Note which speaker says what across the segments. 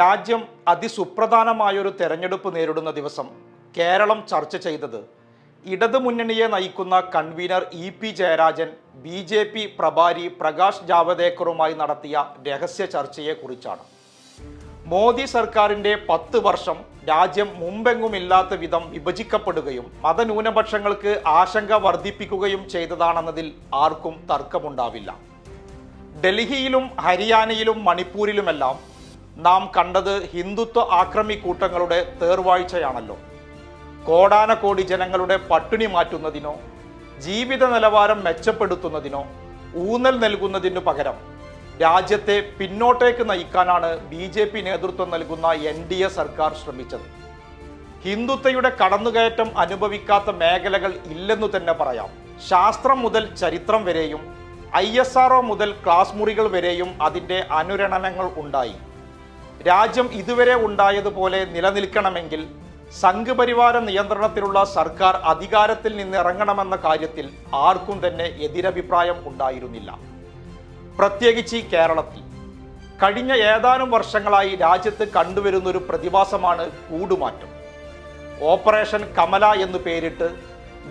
Speaker 1: രാജ്യം അതിസുപ്രധാനമായൊരു തെരഞ്ഞെടുപ്പ് നേരിടുന്ന ദിവസം കേരളം ചർച്ച ചെയ്തത് ഇടതുമുന്നണിയെ നയിക്കുന്ന convener E P Jayarajan B J P പ്രഭാരി Prakash ജാവദേക്കറുമായി നടത്തിയ രഹസ്യ ചർച്ചയെക്കുറിച്ചാണ്. മോദി സർക്കാരിന്റെ പത്ത് വർഷം രാജ്യം മുമ്പെങ്ങുമില്ലാത്ത വിധം വിഭജിക്കപ്പെടുകയും മതന്യൂനപക്ഷങ്ങൾക്ക് ആശങ്ക വർദ്ധിപ്പിക്കുകയും ചെയ്തതാണെന്നതിൽ ആർക്കും തർക്കമുണ്ടാവില്ല. ഡൽഹിയിലും ഹരിയാനയിലും മണിപ്പൂരിലുമെല്ലാം നാം കണ്ടത് ഹിന്ദുത്വ ആക്രമി കൂട്ടങ്ങളുടെ തേർവാഴ്ചയാണല്ലോ. കോടാനകോടി ജനങ്ങളുടെ പട്ടിണി മാറ്റുന്നതിനോ ജീവിത നിലവാരം മെച്ചപ്പെടുത്തുന്നതിനോ ഊന്നൽ നൽകുന്നതിനു പകരം രാജ്യത്തെ പിന്നോട്ടേക്ക് നയിക്കാനാണ് ബി ജെ പി നേതൃത്വം നൽകുന്ന എൻ ഡി എ സർക്കാർ ശ്രമിച്ചത്. ഹിന്ദുത്വയുടെ കടന്നുകയറ്റം അനുഭവിക്കാത്ത മേഖലകൾ ഇല്ലെന്നു തന്നെ പറയാം. ശാസ്ത്രം മുതൽ ചരിത്രം വരെയും ഐ എസ് ആർ മുതൽ ക്ലാസ് മുറികൾ വരെയും അതിന്റെ അനുരണനങ്ങൾ ഉണ്ടായി. രാജ്യം ഇതുവരെ ഉണ്ടായതുപോലെ നിലനിൽക്കണമെങ്കിൽ സംഘപരിവാര നിയന്ത്രണത്തിലുള്ള സർക്കാർ അധികാരത്തിൽ നിന്ന് ഇറങ്ങണമെന്ന കാര്യത്തിൽ ആർക്കും തന്നെ എതിരഭിപ്രായം ഉണ്ടായിരുന്നില്ല. പ്രത്യേകിച്ച് കേരളത്തിൽ. കഴിഞ്ഞ ഏതാനും വർഷങ്ങളായി രാജ്യത്ത് കണ്ടുവരുന്നൊരു പ്രതിഭാസമാണ് കൂടുമാറ്റം. ഓപ്പറേഷൻ കമല എന്ന് പേരിട്ട്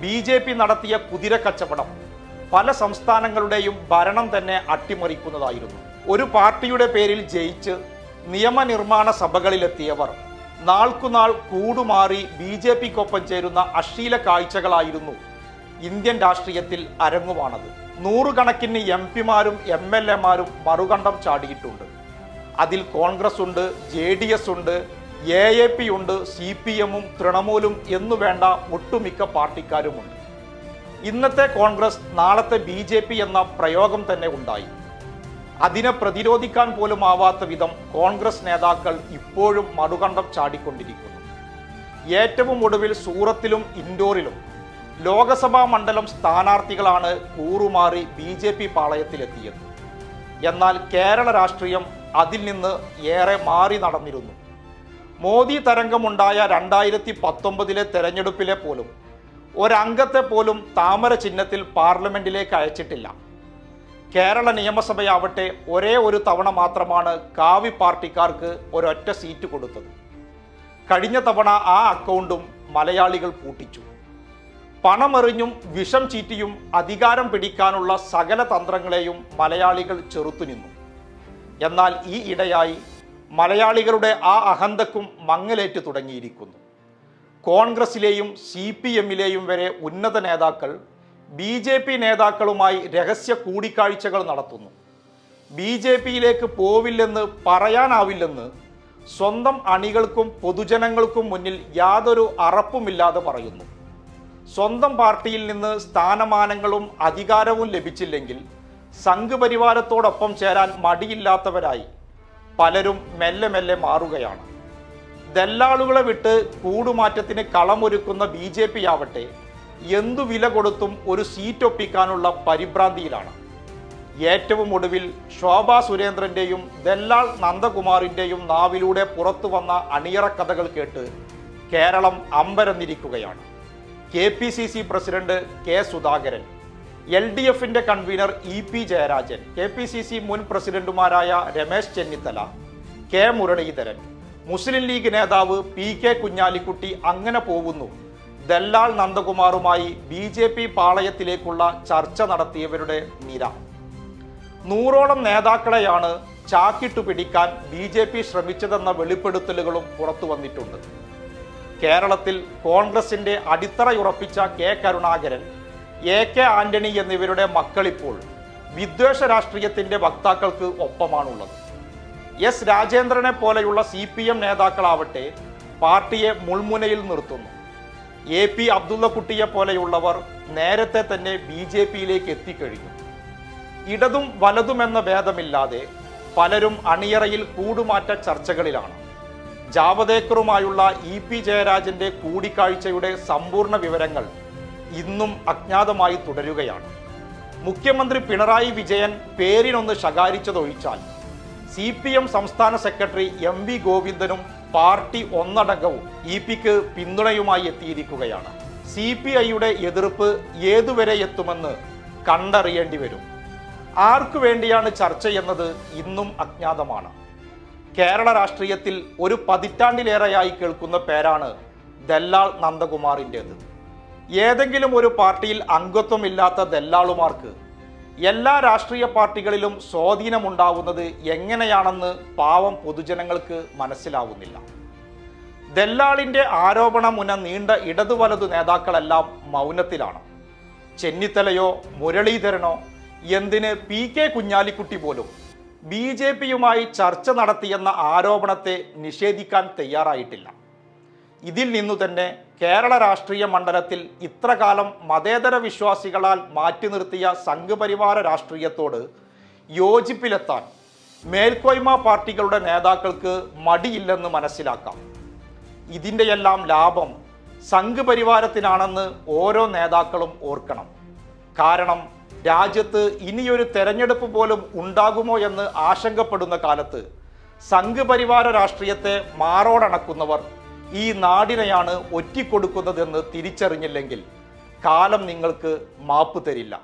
Speaker 1: ബി ജെ പി നടത്തിയ കുതിര കച്ചവടം പല സംസ്ഥാനങ്ങളുടെയും ഭരണം തന്നെ അട്ടിമറിക്കുന്നതായിരുന്നു. ഒരു പാർട്ടിയുടെ പേരിൽ ജയിച്ച് നിയമനിർമ്മാണ സഭകളിലെത്തിയവർ. നാൾക്കുനാൾ കൂടുമാറി ബി ജെ പിക്കൊപ്പം ചേരുന്ന അശ്ലീല കാഴ്ചകളായിരുന്നു ഇന്ത്യൻ രാഷ്ട്രീയത്തിൽ അരങ്ങുവാണത്. നൂറുകണക്കിന് എം പിമാരും എം എൽ എമാരും മറുകണ്ഠം ചാടിയിട്ടുണ്ട്. അതിൽ കോൺഗ്രസ് ഉണ്ട് ജെ ഡി എസ് ഉണ്ട് എ എ പി ഉണ്ട് സി പി എമ്മും തൃണമൂലും എന്നു വേണ്ട ഒട്ടുമിക്ക പാർട്ടിക്കാരുമുണ്ട്. ഇന്നത്തെ കോൺഗ്രസ് നാളത്തെ ബി ജെ പി എന്ന പ്രയോഗം തന്നെ ഉണ്ടായി. അതിനെ പ്രതിരോധിക്കാൻ പോലും ആവാത്ത വിധം കോൺഗ്രസ് നേതാക്കൾ ഇപ്പോഴും മറുകണ്ഠം ചാടിക്കൊണ്ടിരിക്കുന്നു. ഏറ്റവും ഒടുവിൽ സൂറത്തിലും ഇൻഡോറിലും ലോകസഭാ മണ്ഡലം സ്ഥാനാർത്ഥികളാണ് കൂറുമാറി ബി ജെ പി പാളയത്തിലെത്തിയത്. എന്നാൽ കേരള രാഷ്ട്രീയം അതിൽ നിന്ന് ഏറെ മാറി നടന്നിരുന്നു. മോദി തരംഗമുണ്ടായ രണ്ടായിരത്തി പത്തൊമ്പതിലെ തെരഞ്ഞെടുപ്പിലെ പോലും ഒരംഗത്തെ പോലും താമര ചിഹ്നത്തിൽ പാർലമെന്റിലേക്ക് അയച്ചിട്ടില്ല. കേരള നിയമസഭയാവട്ടെ ഒരേ ഒരു തവണ മാത്രമാണ് കാവി പാർട്ടിക്കാർക്ക് ഒരൊറ്റ സീറ്റ് കൊടുത്തത്. കഴിഞ്ഞ തവണ ആ അക്കൗണ്ടും മലയാളികൾ പൂട്ടിച്ചു. പണമെറിഞ്ഞും വിഷം ചീറ്റിയും അധികാരം പിടിക്കാനുള്ള സകല തന്ത്രങ്ങളെയും മലയാളികൾ ചെറുത്തുനിന്നു എന്നാൽ ഈ ഇടയായി മലയാളികളുടെ ആ അഹന്തക്കും മങ്ങലേറ്റ് തുടങ്ങിയിരിക്കുന്നു. കോൺഗ്രസിലെയും സി പി എമ്മിലെയും വരെ ഉന്നത നേതാക്കൾ ബി ജെ പി നേതാക്കളുമായി രഹസ്യ കൂടിക്കാഴ്ചകൾ നടത്തുന്നു. ബി ജെ പിയിലേക്ക് പോവില്ലെന്ന് പറയാനാവില്ലെന്ന് സ്വന്തം അണികൾക്കും പൊതുജനങ്ങൾക്കും മുന്നിൽ യാതൊരു അറപ്പുമില്ലാതെ പറയുന്നു. സ്വന്തം പാർട്ടിയിൽ നിന്ന് സ്ഥാനമാനങ്ങളും അധികാരവും ലഭിച്ചില്ലെങ്കിൽ സംഘപരിവാരത്തോടൊപ്പം ചേരാൻ മടിയില്ലാത്തവരായി പലരും മെല്ലെ മെല്ലെ മാറുകയാണ്. ദല്ലാളുകളെ വിട്ട് കൂടുമാറ്റത്തിന് കളമൊരുക്കുന്ന ബി ജെ പി ആവട്ടെ എന്തു വില കൊടുത്തും ഒരു സീറ്റ് ഒപ്പിക്കാനുള്ള പരിഭ്രാന്തിയിലാണ്. ഏറ്റവും ഒടുവിൽ ശോഭ സുരേന്ദ്രന്റെയും ദല്ലാൾ നന്ദകുമാറിന്റെയും നാവിലൂടെ പുറത്തു വന്ന അണിയറ കഥകൾ കേട്ട് Keralam അമ്പരന്നിരിക്കുകയാണ്. K P C C president K Sudhakaran L D എഫിന്റെ convener E P Jayarajan K P C C മുൻ പ്രസിഡന്റുമാരായ Ramesh Chennithala K Muraleedharan Muslim League നേതാവ് പി കെ കുഞ്ഞാലിക്കുട്ടി അങ്ങനെ പോകുന്നു. ദല്ലാൾ നന്ദകുമാറുമായി ബി ജെ പി പാളയത്തിലേക്കുള്ള ചർച്ച നടത്തിയവരുടെ നിര. നൂറോളം നേതാക്കളെയാണ് ചാക്കിട്ടു പിടിക്കാൻ ബി ജെ പി ശ്രമിച്ചതെന്ന വെളിപ്പെടുത്തലുകളും പുറത്തു വന്നിട്ടുണ്ട്. കേരളത്തിൽ കോൺഗ്രസിന്റെ അടിത്തറയുറപ്പിച്ച K Karunakaran A K Antony എന്നിവരുടെ മക്കളിപ്പോൾ വിദ്വേഷ രാഷ്ട്രീയത്തിന്റെ വക്താക്കൾക്ക് ഒപ്പമാണുള്ളത്. എസ് രാജേന്ദ്രനെ പോലെയുള്ള സി പി എം നേതാക്കളാവട്ടെ പാർട്ടിയെ മുൾമുനയിൽ നിർത്തുന്നു. എ പി അബ്ദുള്ളക്കുട്ടിയെ പോലെയുള്ളവർ നേരത്തെ തന്നെ ബി ജെ പിയിലേക്ക് എത്തിക്കഴിഞ്ഞു. ഇടതും വലതുമെന്ന ഭേദമില്ലാതെ പലരും അണിയറയിൽ കൂടുമാറ്റ ചർച്ചകളിലാണ്. ജാവദേക്കറുമായുള്ള ഇ പി ജയരാജന്റെ കൂടിക്കാഴ്ചയുടെ സമ്പൂർണ വിവരങ്ങൾ ഇന്നും അജ്ഞാതമായി തുടരുകയാണ്. മുഖ്യമന്ത്രി പിണറായി വിജയൻ പേരിനൊന്ന് ശകാരിച്ചതൊഴിച്ചാൽ സി പി എം സംസ്ഥാന സെക്രട്ടറി എം വി ഗോവിന്ദനും പാർട്ടി ഒന്നടങ്കവും ഇ പിക്ക് പിന്തുണയുമായി എത്തിയിരിക്കുകയാണ്. സി പി ഐയുടെ എതിർപ്പ് ഏതുവരെ എത്തുമെന്ന് കണ്ടറിയേണ്ടി വരും. ആർക്കു വേണ്ടിയാണ് ചർച്ച എന്നത് ഇന്നും അജ്ഞാതമാണ്. കേരള രാഷ്ട്രീയത്തിൽ ഒരു പതിറ്റാണ്ടിലേറെയായി കേൾക്കുന്ന പേരാണ് ദല്ലാൾ നന്ദകുമാറിന്റേത്. ഏതെങ്കിലും ഒരു പാർട്ടിയിൽ അംഗത്വമില്ലാത്ത ദല്ലാളുമാർക്ക് എല്ലാ രാഷ്ട്രീയ പാർട്ടികളിലും സ്വാധീനമുണ്ടാവുന്നത് എങ്ങനെയാണെന്ന് പാവം പൊതുജനങ്ങൾക്ക് മനസ്സിലാവുന്നില്ല. ദല്ലാളിന്റെ ആരോപണമുന നീണ്ട ഇടതു വലതു നേതാക്കളെല്ലാം മൗനത്തിലാണ്. ചെന്നിത്തലയോ മുരളീധരനോ എന്തിന് പി കെ കുഞ്ഞാലിക്കുട്ടി പോലും ബി ജെ പിയുമായി ചർച്ച നടത്തിയെന്ന ആരോപണത്തെ നിഷേധിക്കാൻ തയ്യാറായിട്ടില്ല. ഇതിൽ നിന്നു തന്നെ കേരള രാഷ്ട്രീയ മണ്ഡലത്തിൽ ഇത്രകാലം മതേതര വിശ്വാസികളാൽ മാറ്റി നിർത്തിയ സംഘപരിവാര രാഷ്ട്രീയത്തോട് യോജിപ്പിലെത്താൻ മേൽക്കോയ്മ പാർട്ടികളുടെ നേതാക്കൾക്ക് മടിയില്ലെന്ന് മനസ്സിലാക്കാം. ഇതിന്റെയെല്ലാം ലാഭം സംഘപരിവാരത്തിനാണെന്ന് ഓരോ നേതാക്കളും ഓർക്കണം. കാരണം രാജ്യത്ത് ഇനിയൊരു തെരഞ്ഞെടുപ്പ് പോലും ഉണ്ടാകുമോ എന്ന് ആശങ്കപ്പെടുന്ന കാലത്ത് സംഘപരിവാര രാഷ്ട്രീയത്തെ മാറോടണക്കുന്നവർ ഈ നാടിനെയാണ് ഒറ്റിക്കൊടുക്കുന്നതെന്ന് തിരിച്ചറിഞ്ഞില്ലെങ്കിൽ കാലം നിങ്ങൾക്ക് മാപ്പ് തരില്ല.